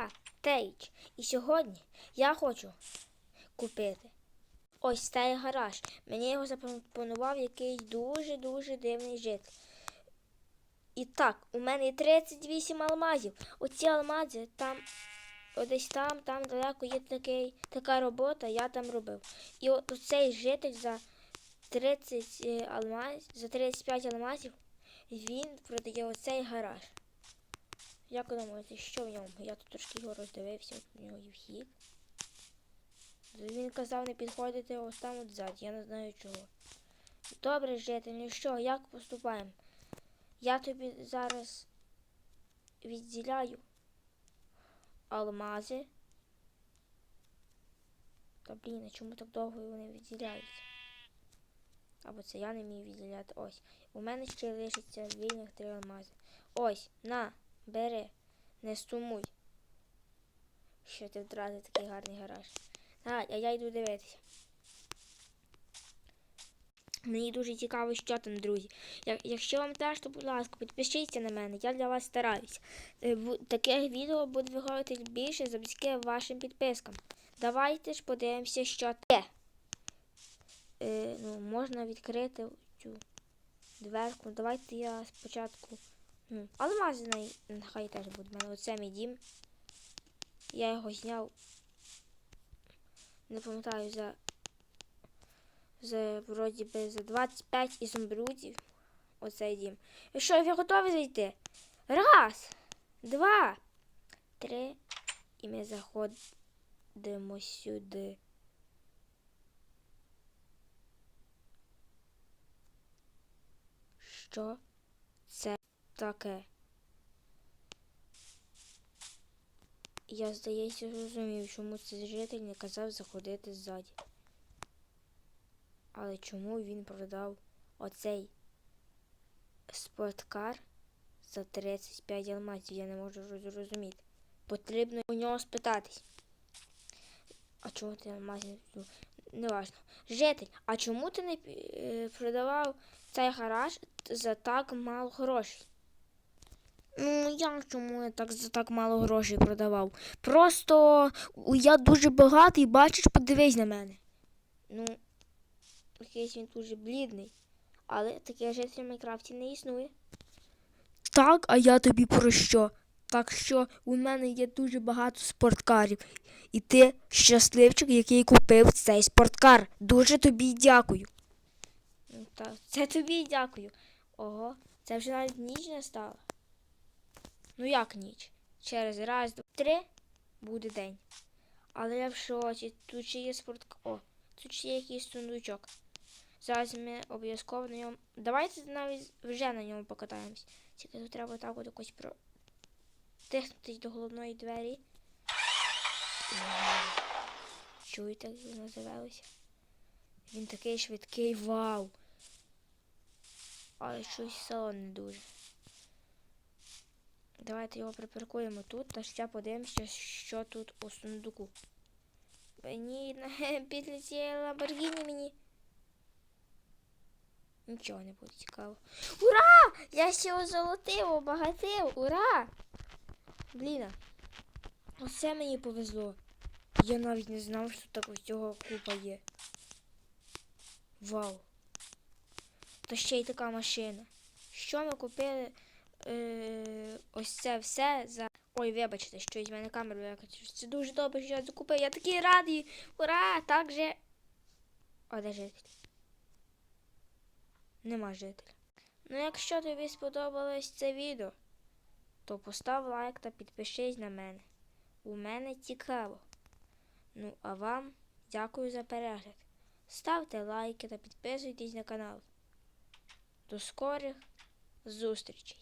я, Тейч. І сьогодні я хочу купити ось цей гараж. Мені його запропонував якийсь дуже-дуже дивний житель. І так, у мене є 38 алмазів. Оці алмази там, десь там, там далеко є такий, така робота, я там робив. І от цей житель за 30 е, алмаз, за 35 алмазів він продає оцей гараж. Як ви думаєте, що в ньому? Я тут трошки його роздивився, у нього є вхід. Він казав не підходити ось там от ззаді, я не знаю чого. Добре, житель, ну що, як поступаємо? Я тобі зараз відділяю алмази. Та блін, а чому так довго вони відділяються? Або це я не вмію відділяти. Ось. У мене ще лишиться вільних три алмази. Ось, на, бери, не сумуй. Що ти втратив такий гарний гараж. Так, а я йду дивитися. Мені дуже цікаво, що там, друзі. Як, якщо вам теж, то, будь ласка, підпишіться на мене, я для вас стараюсь. Е, Таких відео буде виходити більше завдяки вашим підпискам. Давайте ж подивимося, що є. Е, ну, можна відкрити цю дверку. Давайте я спочатку. Алмази нехай теж буде. У мене оце мій дім. Я його зняв. Не пам'ятаю за. За вроді би за 25 ізумрудів. Оцей дім. І що, ви готові зайти? Раз, два, три. І ми заходимо сюди. Що це таке? Я, здається, зрозумів, чому цей житель не казав заходити ззаді. Але чому він продав оцей спорткар за 35 алмазів? Я не можу зрозуміти. Потрібно у нього спитатись. А чому ти алмазів? Ну, Неважно. Житель, а чому ти не е, продавав цей гараж за так мало грошей? Ну, як чому я так за так мало грошей продавав? Просто я дуже багатий, бачиш, подивись на мене. Ну, якийсь він дуже блідний. Але таке житель в Майнкрафті не існує. Так, а я тобі про що? Так що у мене є дуже багато спорткарів. І ти щасливчик, який купив цей спорткар. Дуже тобі дякую. Ну, Так, це тобі дякую. Ого, це вже навіть ніч не стала. Ну як ніч? Через раз, два, три буде день. Але я в шоці. Тут ще є спорткар. О, тут ще є якийсь сундучок. Зараз ми обов'язково на ньому. Давайте навіть вже на ньому покатаємось. Тільки тут треба так от якось про. Тихнутись до головної двері. Чуєте, як він називалося? Він такий швидкий, вау. Але щось салон не дуже. Давайте його припаркуємо тут та ще подивимося, що тут у сундуку. Мені підлетіла Ламборгіні мені. Нічого не буде цікаво. Ура! Я ще озолотив, обагатив! Ура! Бліна. Оце мені повезло. Я навіть не знав, що так всього купа є. Вау. Та ще й така машина. Що ми купили е, ось це все за. Ой, вибачте, що із мене камеру викачу. Це дуже добре, що я закупив. Я такий радий. Ура! Так же. О, де житель? Нема жителя. Ну, якщо тобі сподобалось це відео, то постав лайк та підпишись на мене. У мене цікаво. Ну, а вам дякую за перегляд. Ставте лайки та підписуйтесь на канал. До скорих зустрічей!